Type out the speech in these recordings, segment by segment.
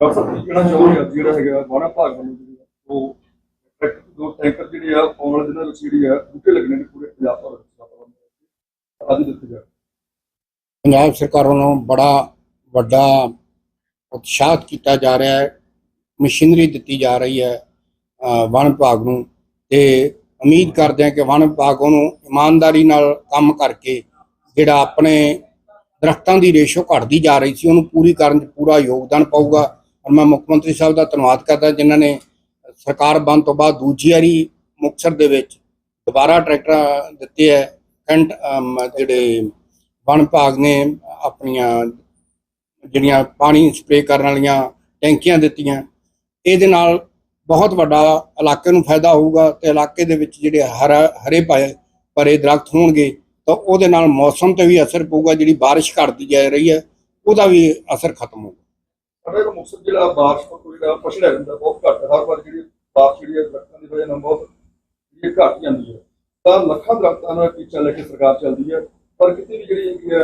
Doctor ਸਾਹਿਬ ਕੀ ਕਹਿਣਾ ਅੱਜ ਜਿਹੜਾ ਹੈਗਾ ਵਾਣਾ ਭਾਗ ਵੱਲੋਂ ਜਿਹੜੀ ਆ, ਉਹ ਟਰੈਕਟਰ ਦੋ ਟੈਂਕਰ ਜਿਹੜੇ ਆ ਆਉਣ ਵਾਲੇ ਦਿਨਾਂ ਵਿੱਚ ਜਿਹੜੀ ਆ ਬੂਟੇ ਲੱਗਣੇ ਨੇ ਪੂਰੇ ਪੰਜਾਬ ਭਰ ਵਿੱਚ ਅੱਜ ਦਿੱਤੇ ਜਾ ਪੰਜਾਬ ਸਰਕਾਰ ਵੱਲੋਂ ਬੜਾ ਵੱਡਾ ਉਤਸ਼ਾਹਤ ਕੀਤਾ ਜਾ ਰਿਹਾ ਹੈ। ਮਸ਼ੀਨਰੀ ਦਿੱਤੀ ਜਾ ਰਹੀ ਹੈ ਅ, ਵਣ ਵਿਭਾਗ ਨੂੰ। ਤੇ ਉਮੀਦ ਕਰਦੇ ਹਾਂ ਕਿ ਵਣ ਵਿਭਾਗ ਉਹਨੂੰ ਇਮਾਨਦਾਰੀ ਨਾਲ ਕੰਮ ਕਰਕੇ ਜਿਹੜਾ ਆਪਣੇ ਦਰਖਤਾਂ ਦੀ ਰੇਸ਼ੋ ਘਟਦੀ ਜਾ ਰਹੀ ਸੀ ਉਹਨੂੰ ਪੂਰੀ ਕਰਨ 'ਚ ਪੂਰਾ ਯੋਗਦਾਨ ਪਾਊਗਾ। ਔਰ ਮੈਂ ਮੁੱਖ ਮੰਤਰੀ ਸਾਹਿਬ ਦਾ ਧੰਨਵਾਦ ਕਰਦਾ ਜਿਨ੍ਹਾਂ ਨੇ ਸਰਕਾਰ ਬਣ ਤੋਂ ਬਾਅਦ ਦੂਜੀ ਵਾਰੀ ਮੁਕਤਸਰ ਦੇ ਵਿੱਚ ਦੁਬਾਰਾ ਟਰੈਕਟਰ ਦਿੱਤੇ ਹੈ। ਕੰਟ ਜਿਹੜੇ ਵਣ ਵਿਭਾਗ ਨੇ ਆਪਣੀਆਂ ਜਿਹੜੀਆਂ ਪਾਣੀ ਸਪਰੇਅ ਕਰਨ ਵਾਲੀਆਂ ਟੈਂਕੀਆਂ ਦਿੱਤੀਆਂ, ਇਹਦੇ ਨਾਲ ਬਹੁਤ ਵੱਡਾ ਇਲਾਕੇ ਨੂੰ ਫਾਇਦਾ ਹੋਊਗਾ ਤੇ ਇਲਾਕੇ ਦੇ ਵਿੱਚ ਜਿਹੜੇ ਹਰਾ, ਹਰੇ ਪਾਏ ਭਰੇ ਦਰਖਤ ਹੋਣਗੇ ਤਾਂ ਉਹਦੇ ਨਾਲ ਮੌਸਮ ਤੇ ਵੀ ਅਸਰ ਪਊਗਾ, ਜਿਹੜੀ ਬਾਰਿਸ਼ ਘਟਦੀ ਜਾ ਰਹੀ ਹੈ, ਉਹਦਾ ਵੀ ਅਸਰ ਖਤਮ ਹੋਊਗਾ। ਸਾਡੇ ਕੋਲ ਮੁਕਤਸਰ ਜਿਹੜਾ ਬਾਰਿਸ਼ ਤੋਂ ਕੋਈ ਜਿਹੜਾ ਪਛੜਿਆ ਜਾਂਦਾ, ਬਹੁਤ ਘੱਟ, ਹਰ ਵਾਰ ਜਿਹੜੀ ਬਾਰਿਸ਼ ਜਿਹੜੀ ਹੈ ਦਰਖਤਾਂ ਦੀ ਵਜ੍ਹਾ ਨਾਲ ਬਹੁਤ ਜਿਹੜੀ ਘਟ ਜਾਂਦੀ ਹੈ। ਤਾਂ ਲੱਖਾਂ ਦਰਖਤਾਂ ਦਾ ਟੀਚਾ ਲੈ ਕੇ ਸਰਕਾਰ ਚੱਲਦੀ ਹੈ, ਪਰ ਕਿਤੇ ਵੀ ਜਿਹੜੀ ਹੈਗੀ ਹੈ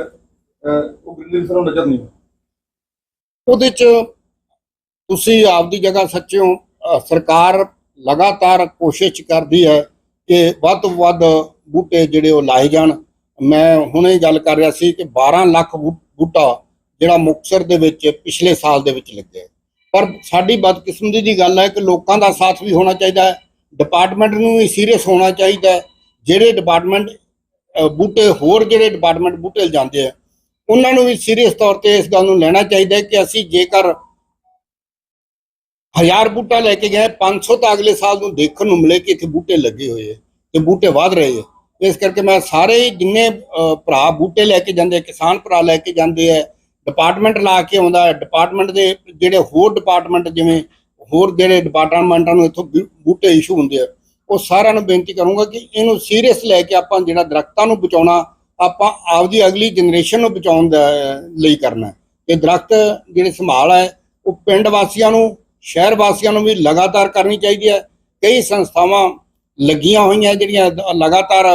ਉਹ ਗ੍ਰੀਨਰੀ ਸਾਨੂੰ ਨਜ਼ਰ ਨਹੀਂ ਉਹਦੇ ਚ ਤੁਸੀਂ ਆਪਦੀ ਜਗ੍ਹਾ ਸੱਚੇ ਹੋ ਸਰਕਾਰ ਲਗਾਤਾਰ ਕੋਸ਼ਿਸ਼ ਕਰਦੀ ਹੈ ਕਿ ਵੱਧ ਤੋਂ ਵੱਧ ਬੂਟੇ ਜਿਹੜੇ ਉਹ ਲਾਏ ਜਾਣ। ਮੈਂ ਹੁਣੇ ਗੱਲ ਕਰ ਰਿਹਾ ਸੀ ਕਿ 12 ਲੱਖ ਬੂ- ਬੂਟਾ ਜਿਹੜਾ ਮੁਕਤਸਰ ਦੇ ਵਿੱਚ ਪਿਛਲੇ ਸਾਲ ਦੇ ਵਿੱਚ ਲੱਗਿਆ ਪਰ ਸਾਡੀ ਬਦਕਿਸਮਤੀ ਦੀ ਗੱਲ ਹੈ ਕਿ ਲੋਕਾਂ ਦਾ ਸਾਥ ਵੀ ਹੋਣਾ ਚਾਹੀਦਾ ਹੈ ਡਿਪਾਰਟਮੈਂਟ ਨੂੰ ਵੀ ਸੀਰੀਅਸ ਹੋਣਾ ਚਾਹੀਦਾ ਹੈ। ਜਿਹੜੇ ਡਿਪਾਰਟਮੈਂਟ ਬੂਟੇ, ਹੋਰ ਜਿਹੜੇ ਡਿਪਾਰਟਮੈਂਟ ਬੂਟੇ ਜਾਂਦੇ ਆ, ਉਹਨਾਂ ਨੂੰ ਵੀ ਸੀਰੀਅਸ ਤੌਰ ਤੇ ਇਸ ਗੱਲ ਨੂੰ ਲੈਣਾ ਚਾਹੀਦਾ ਹੈ ਕਿ ਅਸੀਂ ਜੇਕਰ ਹਜ਼ਾਰ ਬੂਟਾ ਲੈ ਕੇ ਗਏ 500 ਤਾਂ ਅਗਲੇ ਸਾਲ ਨੂੰ ਦੇਖਣ ਨੂੰ ਮਿਲੇ ਕਿ ਇੱਥੇ ਬੂਟੇ ਲੱਗੇ ਹੋਏ ਆ ਤੇ ਬੂਟੇ ਵਧ ਰਹੇ ਆ। ਇਸ ਕਰਕੇ ਮੈਂ ਸਾਰੇ ਜਿੰਨੇ ਭਰਾ ਬੂਟੇ ਲੈ ਕੇ ਜਾਂਦੇ ਕਿਸਾਨ ਭਰਾ ਲੈ ਕੇ ਜਾਂਦੇ ਆ ਡਿਪਾਰਟਮੈਂਟ ਲਾ ਕੇ ਆਉਂਦਾ ਹੈ ਡਿਪਾਰਟਮੈਂਟ ਦੇ ਜਿਹੜੇ ਹੋਰ ਡਿਪਾਰਟਮੈਂਟ ਜਿਵੇਂ ਹੋਰ ਜਿਹੜੇ ਡਿਪਾਰਟਮੈਂਟਾਂ ਨੂੰ ਇੱਥੋਂ ਬੂ- ਬੂਟੇ ਇਸ਼ੂ ਹੁੰਦੇ ਆ ਉਹ ਸਾਰਿਆਂ ਨੂੰ ਬੇਨਤੀ ਕਰੂੰਗਾ ਕਿ ਇਹਨੂੰ ਸੀਰੀਅਸ ਲੈ ਕੇ ਆਪਾਂ ਜਿਹੜਾ ਦਰਖਤਾਂ ਨੂੰ ਬਚਾਉਣਾ ਆਪਾਂ ਆਪਦੀ ਅਗਲੀ ਜਨਰੇਸ਼ਨ ਨੂੰ ਬਚਾਉਣ ਦਾ ਲਈ ਕਰਨਾ ਹੈ। ਤੇ ਦਰਖਤ ਜਿਹੜੇ ਸੰਭਾਲ ਹੈ ਉਹ ਪਿੰਡ ਵਾਸੀਆਂ ਨੂੰ ਸ਼ਹਿਰ ਵਾਸੀਆਂ ਨੂੰ ਵੀ ਲਗਾਤਾਰ ਕਰਨੀ ਚਾਹੀਦੀ ਹੈ ਕਈ ਸੰਸਥਾਵਾਂ ਲੱਗੀਆਂ ਹੋਈਆਂ ਜਿਹੜੀਆਂ ਲਗਾਤਾਰ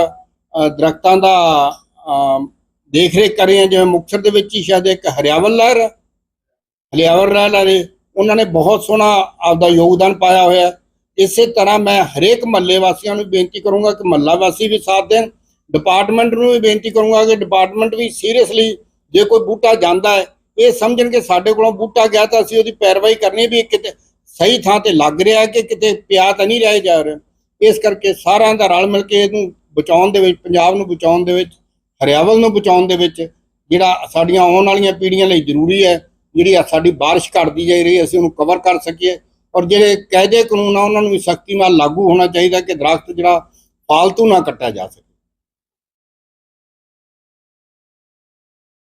ਅ, ਦਰਖਤਾਂ ਦਾ ਦੇਖ ਰੇਖ ਕਰ ਰਹੀਆਂ ਜਿਵੇਂ ਮੁਕਤਸਰ ਦੇ ਵਿੱਚ ਹੀ ਸ਼ਾਇਦ ਇੱਕ ਹਰਿਆਵਲ ਲਹਿਰ ਹੈ। ਹਰਿਆਵਲ ਲਹਿਰ ਹੈ ਉਹਨਾਂ ਨੇ ਬਹੁਤ ਸੋਹਣਾ ਆਪਦਾ ਯੋਗਦਾਨ ਪਾਇਆ ਹੋਇਆ ਇਸੇ ਤਰ੍ਹਾਂ ਮੈਂ ਹਰੇਕ ਮਹੱਲੇ ਵਾਸੀਆਂ ਨੂੰ ਬੇਨਤੀ ਕਰੂੰਗਾ ਕਿ ਮਹੱਲਾ ਵਾਸੀ ਵੀ ਸਾਥ ਦੇਣ ਡਿਪਾਰਟਮੈਂਟ ਨੂੰ ਵੀ ਬੇਨਤੀ ਕਰੂੰਗਾ ਕਿ ਡਿਪਾਰਟਮੈਂਟ ਵੀ ਸੀਰੀਅਸਲੀ ਜੇ ਕੋਈ ਬੂਟਾ ਜਾਂਦਾ ਹੈ, ਇਹ ਸਮਝਣ ਕਿ ਸਾਡੇ ਕੋਲੋਂ ਬੂਟਾ ਗਿਆ ਤਾਂ ਅਸੀਂ ਉਹਦੀ ਪੈਰਵਾਈ ਕਰਨੀ ਵੀ ਕਿਤੇ ਸਹੀ ਥਾਂ ਤੇ ਲੱਗ ਰਿਹਾ ਕਿ ਕਿਤੇ ਪਿਆ ਤਾਂ ਨਹੀਂ ਰਹਿ ਜਾ ਰਿਹਾ ਇਸ ਕਰਕੇ ਸਾਰਿਆਂ ਦਾ ਰਲ ਮਿਲ ਕੇ ਇਹਨੂੰ ਬਚਾਉਣ ਦੇ ਵਿੱਚ, ਪੰਜਾਬ ਨੂੰ ਬਚਾਉਣ ਦੇ ਵਿੱਚ ਹਰਿਆਵਲ ਨੂੰ ਬਚਾਉਣ ਦੇ ਵਿੱਚ ਜਿਹੜਾ ਸਾਡੀਆਂ ਆਉਣ ਵਾਲੀਆਂ ਪੀੜ੍ਹੀਆਂ ਲਈ ਜ਼ਰੂਰੀ ਹੈ, ਜਿਹੜੀ ਸਾਡੀ ਬਾਰਿਸ਼ ਘਟਦੀ ਜਾਈ ਰਹੀ ਅਸੀਂ ਉਹਨੂੰ ਕਵਰ ਕਰ ਸਕੀਏ। ਔਰ ਜਿਹੜੇ ਕਾਇਦੇ ਕਾਨੂੰਨ ਆ, ਉਹਨਾਂ ਨੂੰ ਵੀ ਸਖਤੀ ਨਾਲ ਲਾਗੂ ਹੋਣਾ ਚਾਹੀਦਾ ਕਿ ਦਰਖਤ ਜਿਹੜਾ ਫਾਲਤੂ ਨਾ ਕੱਟਿਆ ਜਾ ਸਕੇ।